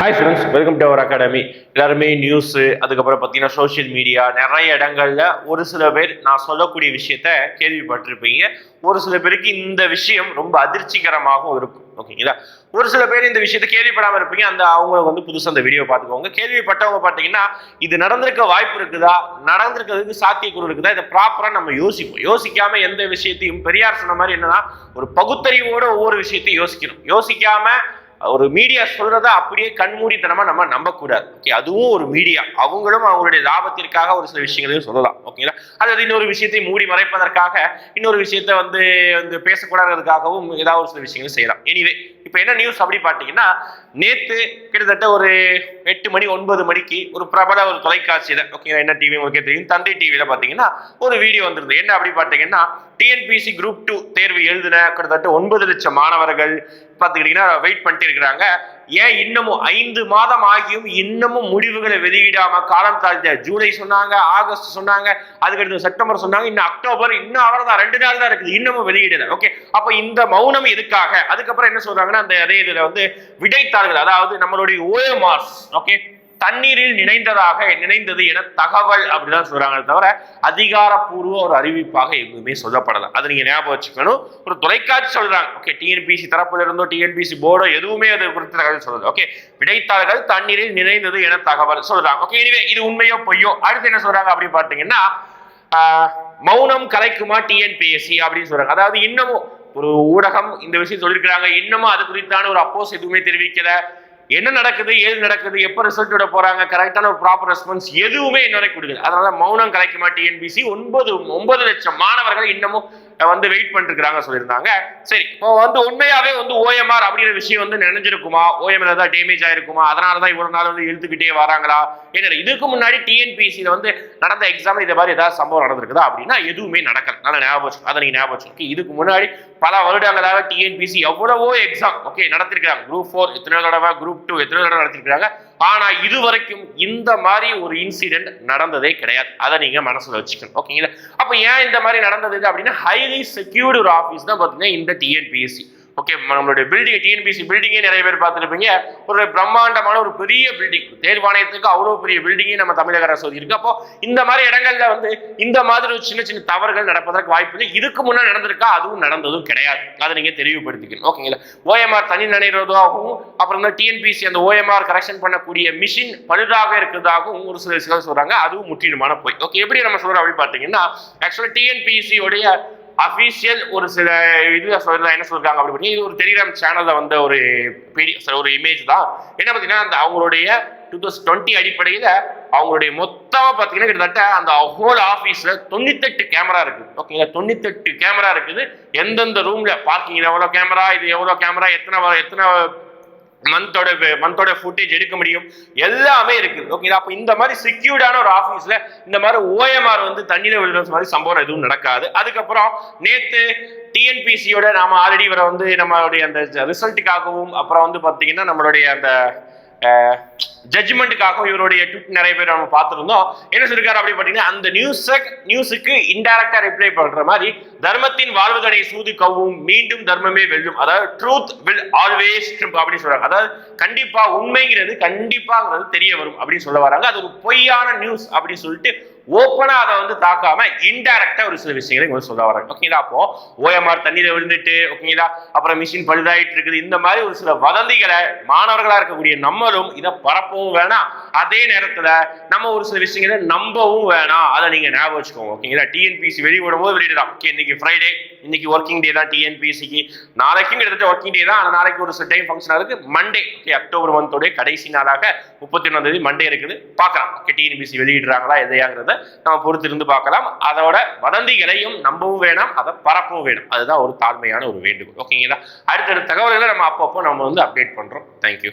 Hi friends welcome to our academy எல்லாருமே news அதுக்கப்புறம் பார்த்தீங்கன்னா சோஷியல் மீடியா நிறைய இடங்களில் ஒரு சில பேர் நான் சொல்லக்கூடிய விஷயத்த கேள்விப்பட்டிருப்பீங்க. ஒரு சில பேருக்கு இந்த விஷயம் ரொம்ப அதிர்ச்சிகரமாகவும் இருக்கும். ஓகேங்களா? ஒரு சில பேர் இந்த விஷயத்த கேள்விப்படாமல் இருப்பீங்க. அந்த அவங்களுக்கு வந்து புதுசாக அந்த வீடியோ பார்த்துக்கோங்க. கேள்விப்பட்டவங்க பார்த்தீங்கன்னா இது நடந்திருக்க வாய்ப்பு இருக்குதா? நடந்திருக்கிறதுக்கு சாத்தியக்கூறு இருக்குதா? இதை ப்ராப்பராக நம்ம யோசிப்போம். யோசிக்காம எந்த விஷயத்தையும் பெரியார் சொன்ன மாதிரி என்னன்னா ஒரு பகுத்தறிவோட ஒவ்வொரு விஷயத்தையும் யோசிக்கணும். யோசிக்காம ஒரு மீடியா சொல்றத அப்படியே கண்மூடித்தனமா நம்ம நம்பக்கூடாது. ஓகே அதுவும் ஒரு மீடியா அவங்களும் அவங்களுடைய லாபத்திற்காக ஒரு சில விஷயங்களையும் சொல்லலாம். ஓகேங்களா அதாவது இன்னொரு விஷயத்தை மூடி மறைப்பதற்காக இன்னொரு விஷயத்த வந்து வந்து பேசக்கூடாததுக்காகவும் ஏதாவது ஒரு சில விஷயங்கள் செய்யலாம். எனிவே இப்போ என்ன நியூஸ் அப்படி பார்த்தீங்கன்னா நேற்று கிட்டத்தட்ட ஒரு எட்டு மணி ஒன்பது மணிக்கு ஒரு பிரபல ஒரு தொலைக்காட்சியில் ஓகே என்ன டிவி உங்களுக்கு தெரியும் தந்தை டிவியில் பார்த்தீங்கன்னா ஒரு வீடியோ வந்திருந்தது. என்ன அப்படி பார்த்தீங்கன்னா டிஎன்பிசி குரூப் டூ தேர்வு எழுதின கிட்டத்தட்ட ஒன்பது லட்சம் மாணவர்கள் பார்த்துக்கிட்டிங்கன்னா வெயிட் பண்ணிட்டு இருக்கிறாங்க. ஏன் இன்னமும் ஐந்து மாதம் ஆகியும் இன்னமும் முடிவுகளை வெளியிடாம காலம் தாழ்ந்த ஜூலை சொன்னாங்க ஆகஸ்ட் சொன்னாங்க அதுக்கடுத்து செப்டம்பர் சொன்னாங்க இன்னும் அக்டோபர் இன்னும் அவ்வளவுதான். ரெண்டு நாள் தான் இருக்குது. இன்னமும் வெளியிடல. ஓகே? அப்ப இந்த மௌனம் எதுக்காக? அதுக்கப்புறம் என்ன சொல்றாங்கன்னா அந்த அதே இதுல வந்து விடைத்தாள்கள் அதாவது நம்மளுடைய ஓஎம்ஆர்ஸ் ஓகே? தண்ணீரில் நினைந்ததாக நினைந்தது என தகவல் அப்படிதான் சொல்றாங்க தவிர அதிகாரப்பூர்வ ஒரு அறிவிப்பாக எதுவுமே சொல்லப்படலை. அதை நீங்க ஞாபகம் வச்சுக்கணும். ஒரு தொலைக்காட்சி சொல்றாங்க. ஓகே டிஎன்பிசி தரப்புல இருந்தோ டிஎன்பிசி போர்டோ எதுவுமே அது குறித்த தகவல் சொல்றது ஓகே விடைத்தாள்கள் தண்ணீரில் நினைந்தது என தகவல் சொல்றாங்க. ஓகே இனிவே இது உண்மையோ பொய்யோ? அடுத்து என்ன சொல்றாங்க அப்படின்னு பார்த்தீங்கன்னா மௌனம் கலைக்குமா டிஎன்பிஎஸ்சி அப்படின்னு சொல்றாங்க. அதாவது இன்னமும் ஒரு ஊடகம் இந்த விஷயம் சொல்லியிருக்கிறாங்க. இன்னமும் அது குறித்தான ஒரு அப்போஸ் எதுவுமே தெரிவிக்கல. என்ன நடக்குது ஏது நடக்குது எப்போ ரிசல்ட் விட போறாங்க கரெக்டான ஒரு ப்ராப்பர் ரெஸ்பான்ஸ் எதுவுமே இன்னும் கொடுக்குது அதனால மௌனம் கலைக்குமா டிஎன்பிசி ஒன்பது ஒன்பது லட்சம் மாணவர்கள் இன்னமும் வந்து வெயிட் பண்ணிருக்கிறாங்க சொல்லியிருந்தாங்க. சரி இப்போ வந்து உண்மையாவே வந்து ஓஎம்ஆர் அப்படிங்கிற விஷயம் வந்து நினைஞ்சிருக்குமா? ஓஎம்ஆர் ஏதாவது டேமேஜ் ஆயிருக்குமா? அதனால தான் இவ்வளவு நாள் வந்து இழுத்துக்கிட்டே வராங்களா? என்ன இதுக்கு முன்னாடி டிஎன்பிசியில் வந்து நடந்த எக்ஸாம்ல இதே மாதிரி ஏதாவது சம்பவம் நடந்திருக்குதா? அப்படின்னா எதுவுமே நடக்கல. நல்ல ஞாபகம் அதை நீங்க ஞாபகம் வச்சுக்கோ. இதுக்கு முன்னாடி பல வருடங்களாக டிஎன்பிசி எவ்வளவோ எக்ஸாம் ஓகே நடத்திருக்காங்க குரூப் ஃபோர் எத்தனை தடவை குரூப் டூ எத்தனை தடவை நடத்திருக்காங்க ஆனா இது வரைக்கும் இந்த மாதிரி ஒரு இன்சிடென்ட் நடந்ததே கிடையாது. அதை நீங்க மனசுல வச்சுக்கணும். ஓகேங்களா? அப்ப ஏன் இந்த மாதிரி நடந்தது அப்படின்னா ஹைலி செக்யூர்டு ஒரு ஆஃபீஸ் தான் பாத்தீங்கன்னா இந்த டிஎன்பிஎஸ்சி ஓகே நம்மளுடைய பில்டிங் டிஎன்பிசி பில்டிங்கே நிறைய பேர் பார்த்துருப்பீங்க. ஒரு பிரம்மாண்டமான ஒரு பெரிய பில்டிங் தேர்வாணையத்துக்கு அவ்வளோ பெரிய பில்டிங்கே நம்ம தமிழக அரசு இருக்கு அப்போ இந்த மாதிரி இடங்கள்ல வந்து இந்த மாதிரி ஒரு சின்ன சின்ன தவறுகள் நடப்பதற்கு வாய்ப்பு இல்லை. இதுக்கு முன்னாடி நடந்திருக்கா? அதுவும் நடந்ததும் கிடையாது. அதை நீங்க தெளிவுபடுத்திக்கணும். ஓகேங்களா ஓஎம்ஆர் தனி நினைறதாகவும் அப்புறம் இந்த டிஎன்பிசி அந்த ஓஎம்ஆர் கரெக்ஷன் பண்ணக்கூடிய மிஷின் பழுதாக இருக்கிறதாகவும் ஒரு சில சிலர் சொல்றாங்க. அதுவும் முற்றிலுமான போய். ஓகே எப்படி நம்ம சொல்றோம் அப்படின்னு பார்த்தீங்கன்னா ஆக்சுவலாக டிஎன்பிசி உடைய அஃபீஷியல் ஒரு சில இது சொல்ல என்ன சொல்றாங்க அப்படி பார்த்தீங்கன்னா இது ஒரு டெலிகிராம் சேனல்ல வந்த ஒரு பெரிய ஒரு இமேஜ் தான். என்ன பார்த்தீங்கன்னா அந்த அவங்களுடைய டூ தௌசண்ட் டுவெண்ட்டி அடிப்படையில் அவங்களுடைய மொத்தமாக பார்த்தீங்கன்னா கிட்டத்தட்ட அந்த ஹோல் ஆஃபீஸில் தொண்ணூத்தெட்டு கேமரா இருக்குது ஓகேங்களா தொண்ணூத்தெட்டு கேமரா இருக்குது. எந்தெந்த ரூமில் பார்க்கிங் எவ்வளோ கேமரா இது எவ்வளோ கேமரா எத்தனை எத்தனை மந்தோட மந்தோட ஃபுட்டேஜ் எடுக்க முடியும். எல்லாமே இருக்குது. ஓகே அப்போ இந்த மாதிரி செக்யூர்டான ஒரு ஆஃபீஸில் இந்த மாதிரி ஓஎம்ஆர் வந்து தண்ணியில் விழுற மாதிரி சம்பவம் எதுவும் நடக்காது. அதுக்கப்புறம் நேற்று டிஎன்பிசியோட நாம ஆல்ரெடி வர வந்து நம்மளுடைய அந்த ரிசல்ட்டுக்காகவும் அப்புறம் வந்து பார்த்தீங்கன்னா நம்மளுடைய அந்த ஜட்ஜ்மெண்ட்டுக்காகவும் இவருடைய ட்விட் நிறைய பேர் நம்ம பார்த்துருந்தோம். என்ன சொல்லிருக்காரு அப்படின்னு பார்த்தீங்கன்னா அந்த நியூஸை நியூஸுக்கு இன்டைரக்டா ரிப்ளை பண்ற மாதிரி தர்மத்தின் வாழ்வுதனை சூது கவும் மீண்டும் தர்மமே வெல்லும். அதாவது ட்ரூத் வில் ஆல்வேஸ் அப்படின்னு சொல்றாங்க. அதாவது கண்டிப்பா உண்மைங்கிறது கண்டிப்பாங்கிறது தெரிய வரும் அப்படின்னு சொல்ல வராங்க. அது ஒரு பொய்யான நியூஸ் அப்படின்னு சொல்லிட்டு ஓப்பனா அதை வந்து தாக்காம இன்டைரக்டா ஒரு சில விஷயங்களை இங்க வந்து சொல்ல வராங்க ஓகேங்களா அப்போ ஓஎம்ஆர் தண்ணீரை விழுந்துட்டு ஓகேங்களா அப்புறம் மிஷின் பழுதாயிட்டு இருக்குது. இந்த மாதிரி ஒரு சில வதந்திகளை மாணவர்களா இருக்கக்கூடிய நம்மளும் இதை பரப்பவும் வேணாம். அதே நேரத்துல நம்ம ஒரு சில விஷயங்களை நம்பவும் வேணாம். அதை நீங்க ஞாபகம் வச்சுக்கோங்க ஓகேங்களா டிஎன்பிசி வெளியிடும் போது வெளியிடலாம். ஓகே இன்னைக்கு ஃப்ரைடே இன்னைக்கு ஒர்க்கிங் டே தான் டிஎன்பிசிக்கு நாளைக்கும் கிட்டத்தட்ட ஒர்க்கிங் டே தான். நாளைக்கு ஒரு சில டைம் ஃபங்க்ஷன் இருக்கு. மண்டே ஓகே அக்டோபர் மந்தோடைய கடைசி நாளாக முப்பத்தி ஒன்றாம் தேதி மண்டே இருக்குது. பார்க்கலாம். ஓகே டிஎன்பிசி வெளியிடுறாங்களா எதையாங்கிறத நம்ம பொறுத்து இருந்து பார்க்கலாம். அதோட வதந்திகளையும் நம்பவும் வேணாம் அதை பரப்பவும் வேணும். அதுதான் ஒரு தாழ்மையான ஒரு வேண்டுகோள். ஓகேங்களா அடுத்தடுத்த தகவல்களை நம்ம அப்பப்போ நம்ம வந்து அப்டேட் பண்ணுறோம் தேங்க்யூ